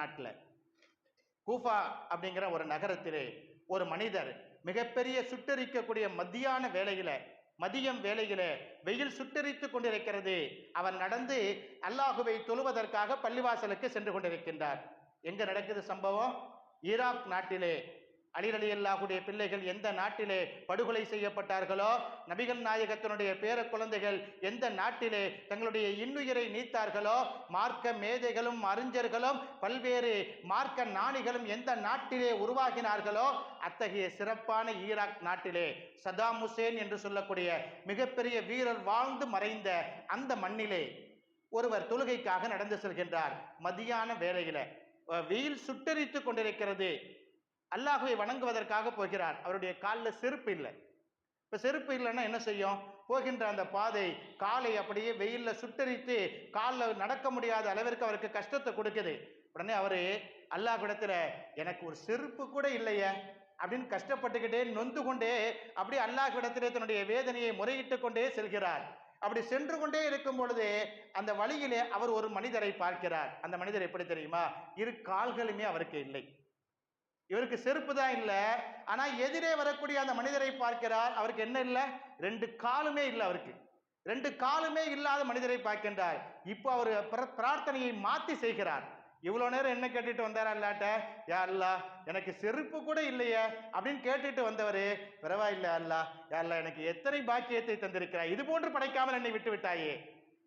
நாட்டில். கூஃபா அப்படிங்கிற ஒரு நகரத்திலே ஒரு மனிதர் மிகப்பெரிய சுட்டரிக்கக்கூடிய மத்தியான வேலையில மதியம் வேலையில வெயில் சுட்டரித்து கொண்டிருக்கிறது. அவர் நடந்து அல்லாஹுவை தொழுவதற்காக பள்ளிவாசலுக்கு சென்று கொண்டிருக்கின்றார். எங்க நடக்குது சம்பவம்? ஈராக் நாட்டிலே அலி அலி அல்லாஹுடைய பிள்ளைகள் எந்த நாட்டிலே படுகொலை செய்யப்பட்டார்களோ நபிகள் நாயகத்தினுடைய பேர குழந்தைகள் எந்த நாட்டிலே தங்களுடைய இன்னுயிரை நீத்தார்களோ மார்க்க மேதைகளும் அறிஞர்களும் பல்வேறு மார்க்க நாணிகளும் எந்த நாட்டிலே உருவாகினார்களோ அத்தகைய சிறப்பான ஈராக் நாட்டிலே சதாம் ஹுசேன் என்று சொல்லக்கூடிய மிகப்பெரிய வீரர் வாழ்ந்து மறைந்த அந்த மண்ணிலே ஒருவர் தொழுகைக்காக நடந்து செல்கின்றார். மதியான வேலையில் வெயில் சுட்டரித்து கொண்டிருக்கிறது. அல்லாஹுவை வணங்குவதற்காக போகிறார். அவருடைய காலில் செருப்பு இல்லை. இப்போ செருப்பு இல்லைன்னா என்ன செய்யும்? போகின்ற அந்த பாதை காலை அப்படியே வெயிலில் சுட்டரித்து காலில் நடக்க முடியாத அளவிற்கு அவருக்கு கஷ்டத்தை கொடுக்குது. உடனே அவர் அல்லாஹ்விடத்தில் எனக்கு ஒரு செருப்பு கூட இல்லையே அப்படின்னு கஷ்டப்பட்டுக்கிட்டே நொந்து கொண்டே அப்படியே அல்லாஹ்விடத்திலே தன்னுடைய வேதனையை முறையிட்டு கொண்டே செல்கிறார். அப்படி சென்று கொண்டே இருக்கும் பொழுது அந்த வழியிலே அவர் ஒரு மனிதரை பார்க்கிறார். அந்த மனிதர் எப்படி தெரியுமா? இரு கால்களுமே அவருக்கு இல்லை. இவருக்கு செருப்பு தான் இல்லை. ஆனால் எதிரே வரக்கூடிய அந்த மனிதரை பார்க்கிறார். அவருக்கு என்ன இல்லை? ரெண்டு காலுமே இல்லை அவருக்கு. ரெண்டு காலுமே இல்லாத மனிதரை பார்க்கின்றார். இப்போ அவர் பிரார்த்தனையை மாற்றி செய்கிறார். இவ்வளோ நேரம் என்ன கேட்டுட்டு வந்தாரா இல்லாட்ட? யா அல்லா எனக்கு செருப்பு கூட இல்லையே அப்படின்னு கேட்டுட்டு வந்தவர் பரவாயில்ல அல்லா யா அல்லா எனக்கு எத்தனை பாக்கியத்தை தந்திருக்கிறாய்? இது போன்று படைக்காமல் என்னை விட்டு விட்டாயே.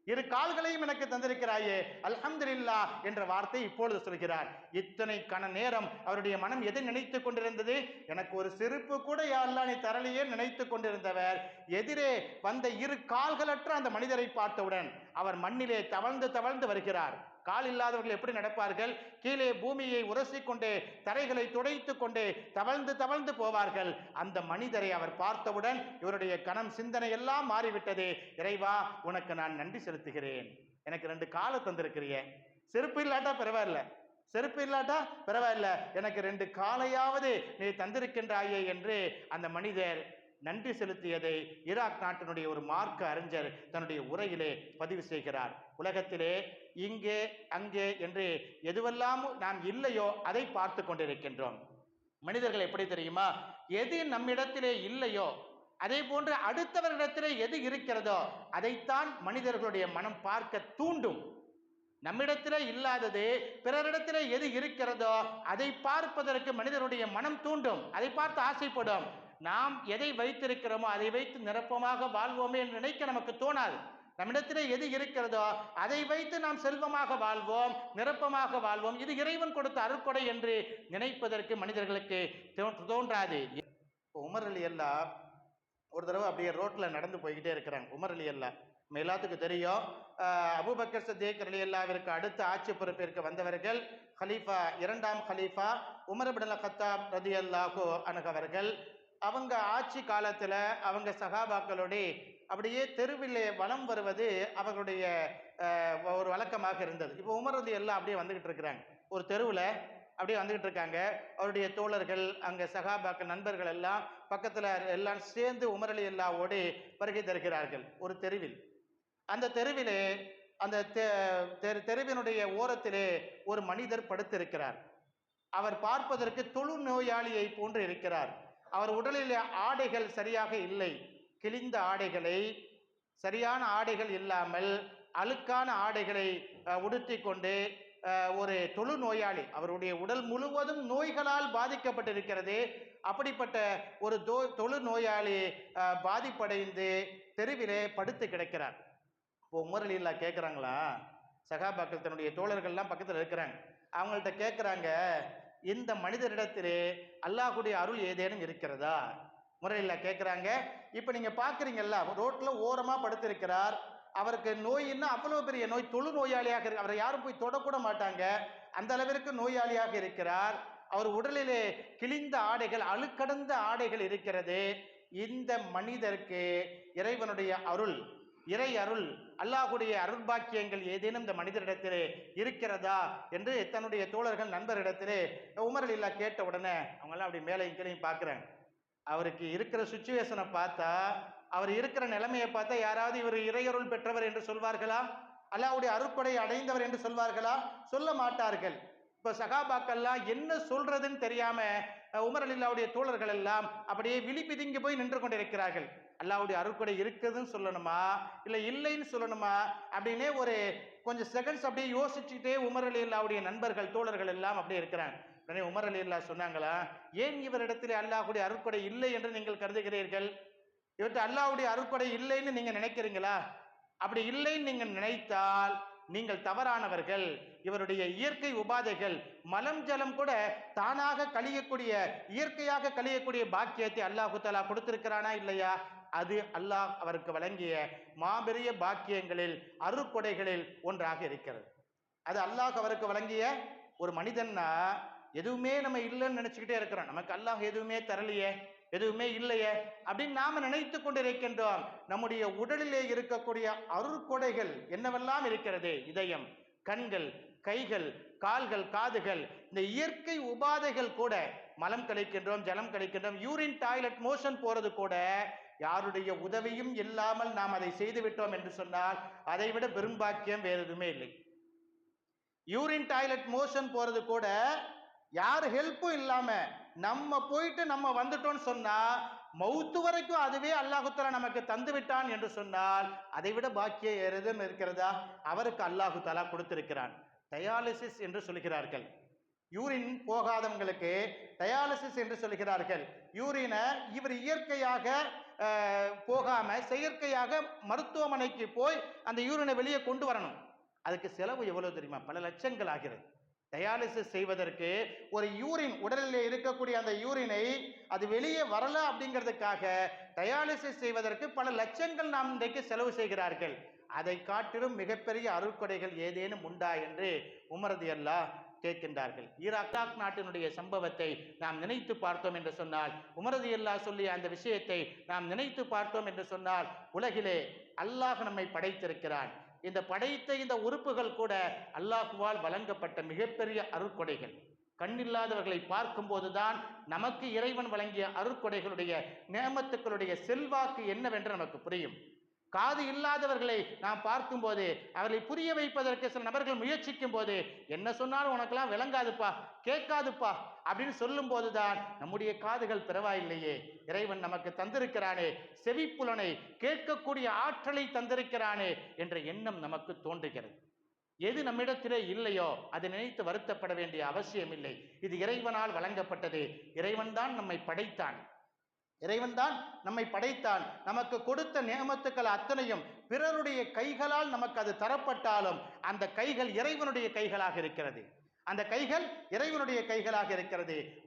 இரு கால்களையும் எனக்கு தந்திருக்கிறாயே அல்ஹம்துல்லா என்ற வார்த்தை இப்பொழுது சொல்கிறார். இத்தனை கண நேரம் அவருடைய மனம் எதை நினைத்து கொண்டிருந்தது? எனக்கு ஒரு செருப்பு கூட யாரெல்லாம் நீ தரலையே நினைத்து கொண்டிருந்தவர். எதிரே வந்த இரு கால்களற்ற அந்த மனிதரை பார்த்தவுடன் அவர் மண்ணிலே தவழ்ந்து தவழ்ந்து வருகிறார். கால் இல்லாதவர்கள் எப்படி நடப்பார்கள்? கீழே பூமியை உரசிக்கொண்டே தரைகளை துடைத்து கொண்டே தவழ்ந்து தவழ்ந்து போவார்கள். அந்த மனிதரை அவர் பார்த்தவுடன் இவருடைய கணம் சிந்தனை எல்லாம் மாறிவிட்டது. இறைவா உனக்கு நான் நன்றி செலுத்துகிறேன். எனக்கு ரெண்டு காலை தந்திருக்கிறிய. செருப்பு இல்லாட்டா பரவாயில்ல. செருப்பு இல்லாட்டா பரவாயில்ல. எனக்கு ரெண்டு காலையாவது நீ தந்திருக்கின்றாயே என்று அந்த மனிதர் நன்றி செலுத்தியதை ஈராக் நாட்டினுடைய ஒரு மார்க்க அறிஞர் தன்னுடைய உரையிலே பதிவு செய்கிறார். உலகத்திலே இங்கே அங்கே என்று எதுவெல்லாம் நாம் இல்லையோ அதை பார்த்து கொண்டிருக்கின்றோம். மனிதர்கள் எப்படி தெரியுமா? எது நம்மிடத்திலே இல்லையோ அதே போன்று அடுத்தவரிடத்திலே எது இருக்கிறதோ அதைத்தான் மனிதர்களுடைய மனம் பார்க்க தூண்டும். நம்மிடத்திலே இல்லாதது பிறரிடத்திலே எது இருக்கிறதோ அதை பார்ப்பதற்கு மனிதருடைய மனம் தூண்டும். அதை பார்த்து ஆசைப்படும். நாம் எதை வைத்திருக்கிறோமோ அதை வைத்து நிரப்பமாக வாழ்வோமே என்று நினைக்க நமக்கு தோணாது. நம்மிடத்திலே எது இருக்கிறதோ அதை வைத்து நாம் செல்வமாக வாழ்வோம் நிரப்பமாக வாழ்வோம். இது இறைவன் கொடுத்த அருட்கொடை என்று நினைப்பதற்கு மனிதர்களுக்கு தோன்றாது. இப்போ உமர் அலி அல்லா ஒரு தடவை அப்படியே ரோட்டில் நடந்து போய்கிட்டே இருக்கிறாங்க. உமர் அலி அல்லா. நம்ம எல்லாத்துக்கும் தெரியும். அபுபக்கர் அபூபக்கர் அலி அல்லாவிற்கு அடுத்த ஆட்சி பொறுப்பிற்கு வந்தவர்கள் ஹலீஃபா இரண்டாம் ஹலீஃபா உமர் பிடல கத்தாப் ரதி அல்லாஹு அணுகவர்கள் அவங்க ஆட்சி காலத்தில் அவங்க சகாபாக்களோட அப்படியே தெருவிலே வலம் வருவது அவர்களுடைய ஒரு வழக்கமாக இருந்தது. இப்போ உமர் ரதி எல்லாம் அப்படியே வந்துகிட்டு இருக்கிறாங்க. ஒரு தெருவில் அப்படியே வந்துகிட்டு இருக்காங்க. அவருடைய தோழர்கள் அங்கே சகாபாக்கள் நண்பர்கள் எல்லாம் பக்கத்தில் எல்லாம் சேர்ந்து உமரலி அல்லாவோடு வருகை தருகிறார்கள் ஒரு தெருவில். அந்த தெருவிலே அந்த தெ- தெரு- தெருவினுடைய ஓரத்திலே ஒரு மனிதர் படுத்திருக்கிறார். அவர் பார்ப்பதற்கு தொழு நோயாளியை போன்று இருக்கிறார். அவர் உடலிலே ஆடைகள் சரியாக இல்லை. கிழிந்த ஆடைகளை சரியான ஆடைகள் இல்லாமல் அழுக்கான ஆடைகளை உடுத்தி கொண்டு ஒரு தொழு நோயாளி அவருடைய உடல் முழுவதும் நோய்களால் பாதிக்கப்பட்டிருக்கிறது. அப்படிப்பட்ட ஒரு தோ தொழு நோயாளி பாதிப்படைந்து தெருவிலே படுத்து கிடக்கிறார். இப்போ உமரலில்லா கேட்குறாங்களா சகாபாக்கள் தன்னுடைய தோழர்கள்லாம் பக்கத்தில் இருக்கிறாங்க. அவங்கள்ட்ட கேட்குறாங்க இந்த மனிதரிடத்திலே அல்லாஹுடைய அருள் ஏதேனும் இருக்கிறதா? முறையில் கேட்குறாங்க இப்போ நீங்கள் பார்க்குறீங்கல்ல ரோட்டில் ஓரமாக படுத்திருக்கிறார். அவருக்கு நோயின்னா அவ்வளோ பெரிய நோய். தொழு நோயாளியாக இருக்கு அவரை யாரும் போய் தொடக்கூட மாட்டாங்க. அந்த அளவிற்கு நோயாளியாக இருக்கிறார். அவர் உடலிலே கிழிந்த ஆடைகள் அழுக்கடந்த ஆடைகள் இருக்கிறது. இந்த மனிதருக்கு இறைவனுடைய அருள் இறை அருள் அல்லாஹுடைய அருள்பாக்கியங்கள் ஏதேனும் இந்த மனிதரிடத்திலே இருக்கிறதா என்று தன்னுடைய தோழர்கள் நண்பரிடத்திலே உமர் இல்லா கேட்ட உடனே அவங்கெல்லாம் அப்படி மேலையும் கீழையும் பார்க்குறாங்க. அவருக்கு இருக்கிற சுச்சுவேஷனை பார்த்தா அவர் இருக்கிற நிலைமையை பார்த்தா யாராவது இவர் இறையருள் பெற்றவர் என்று சொல்வார்களா? அல்லாஹ்வுடைய அருப்படை அடைந்தவர் என்று சொல்வார்களா? சொல்ல மாட்டார்கள். இப்போ சகாபாக்கள்லாம் என்ன சொல்றதுன்னு தெரியாம உமர் அலில்லாவுடைய தோழர்கள் எல்லாம் அப்படியே விழிப்பிதுங்கி போய் நின்று கொண்டிருக்கிறார்கள். அல்லாவுடைய அருக்குடை இருக்குதுன்னு சொல்லணுமா? இல்லை இல்லைன்னு சொல்லணுமா? அப்படின்னே ஒரு கொஞ்சம் செகண்ட்ஸ் அப்படியே யோசிச்சுட்டே உமர் அலி அல்லாவுடைய நண்பர்கள் தோழர்கள் எல்லாம் அப்படியே இருக்கிறாங்க. உடனே உமர் அலி அல்லா சொன்னாங்களா ஏன் இவரிடத்தில் அல்லாஹுடைய அருட்கொடை இல்லை என்று நீங்கள் கருதுகிறீர்கள்? இவற்றை அல்லாஹுடைய அருட்கொடை இல்லைன்னு நீங்க நினைக்கிறீங்களா? அப்படி இல்லைன்னு நீங்கள் நினைத்தால் நீங்கள் தவறானவர்கள். இவருடைய இயற்கை உபாதைகள் மலம் ஜலம் கூட தானாக கழியக்கூடிய இயற்கையாக கழியக்கூடிய பாக்கியத்தை அல்லாஹு தலா கொடுத்திருக்கிறானா இல்லையா? அது அல்லாஹ் அவருக்கு வழங்கிய மாபெரிய பாக்கியங்களில் அருக்கொடைகளில் ஒன்றாக இருக்கிறது. அது அல்லாஹ் அவருக்கு வழங்கிய ஒரு மனிதன்னா எதுவுமே நம்ம இல்லைன்னு நினைச்சுக்கிட்டே இருக்கிறோம். நமக்கு அல்லாஹ் எதுவுமே தரலையே எதுவுமே இல்லையே அப்படின்னு நாம நினைத்து கொண்டிருக்கின்றோம். நம்முடைய உடலிலே இருக்கக்கூடிய அருட்கொடைகள் என்னவெல்லாம் இருக்கிறது? இதயம் கண்கள் கைகள் கால்கள் காதுகள் இந்த இயற்கை உபாதைகள் கூட மலம் கழிக்கின்றோம் ஜலம் கழிக்கின்றோம் யூரின் டாய்லெட் மோஷன் போறது கூட யாருடைய உதவியும் இல்லாமல் நாம் அதை செய்து விட்டோம் என்று சொன்னால் அதை விட பெரும்பாக்கியம் வேறு எதுவுமே இல்லை. யூரின் டாய்லெட் மோஷன் போறது கூட யார் ஹெல்ப்பும் இல்லாம நம்ம போயிட்டு நம்ம வந்துட்டோம்னு சொன்னா மௌத்து வரைக்கும் அதுவே அல்லாஹுத்தலா நமக்கு தந்து விட்டான் என்று சொன்னால் அதை விட பாக்கிய எதுவும் இருக்கிறதா? அவருக்கு அல்லாஹு தலா கொடுத்திருக்கிறான். டயாலிசிஸ் என்று சொல்கிறார்கள். யூரின் போகாதவங்களுக்கு டயாலிசிஸ் என்று சொல்கிறார்கள். யூரினை இவர் இயற்கையாக போகாம செயற்கையாக மருத்துவமனைக்கு போய் அந்த யூரினை வெளியே கொண்டு வரணும். அதுக்கு செலவு எவ்வளவு தெரியுமா? பல லட்சங்கள் ஆகிறது. டயாலிசிஸ் செய்வதற்கு ஒரு யூரின் உடலில் இருக்கக்கூடிய அந்த யூரினை அது வெளியே வரல அப்படிங்கிறதுக்காக டயாலிசிஸ் செய்வதற்கு பல லட்சங்கள் நாம் இன்றைக்கு செலவு செய்கிறார்கள். அதை காட்டிலும் மிகப்பெரிய அருட்கொடைகள் ஏதேனும் உண்டா என்று உமரது அல்லாஹ் கேட்கின்றார்கள். ஈராக் நாட்டினுடைய சம்பவத்தை நாம் நினைத்து பார்த்தோம் என்று சொன்னால் உமரது அல்லாஹ் சொல்லிய அந்த விஷயத்தை நாம் நினைத்து பார்த்தோம் என்று சொன்னால் உலகிலே அல்லாஹ் நம்மை படைத்திருக்கிறான். இந்த படைத்த இந்த உறுப்புகள் கூட அல்லாஹுவால் வழங்கப்பட்ட மிகப்பெரிய அருட்கொடைகள். கண்ணில்லாதவர்களை பார்க்கும்போதுதான் நமக்கு இறைவன் வழங்கிய அருட்கொடைகளுடைய நேமத்துக்களுடைய செல்வாக்கு என்னவென்று நமக்கு புரியும். காது இல்லாதவர்களை நாம் பார்க்கும்போது அவர்களை புரிய வைப்பதற்கு சில நபர்கள் முயற்சிக்கும் போது என்ன சொன்னாலும் உனக்கெல்லாம் விளங்காதுப்பா கேட்காதுப்பா அப்படின்னு சொல்லும் போதுதான் நம்முடைய காதுகள் பிறவாயில்லையே. இறைவன் நமக்கு தந்திருக்கிறானே. செவிப்புலனை கேட்கக்கூடிய ஆற்றலை தந்திருக்கிறானே என்ற எண்ணம் நமக்கு தோன்றுகிறது. எது நம்மிடத்திலே இல்லையோ அதை நினைத்து வருத்தப்பட வேண்டிய அவசியம் இல்லை இது இறைவனால் வழங்கப்பட்டது. இறைவன்தான் நம்மை படைத்தான். இறைவன்தான் நம்மை படைத்தான். நமக்கு கொடுத்த நியமத்துக்கள் அத்தனையும் பிறருடைய கைகளால் நமக்கு அது தரப்பட்டாலும் அந்த கைகள் இறைவனுடைய கைகளாக இருக்கிறது. அந்த கைகள் இறைவனுடைய கைகளாக இருக்கிறது.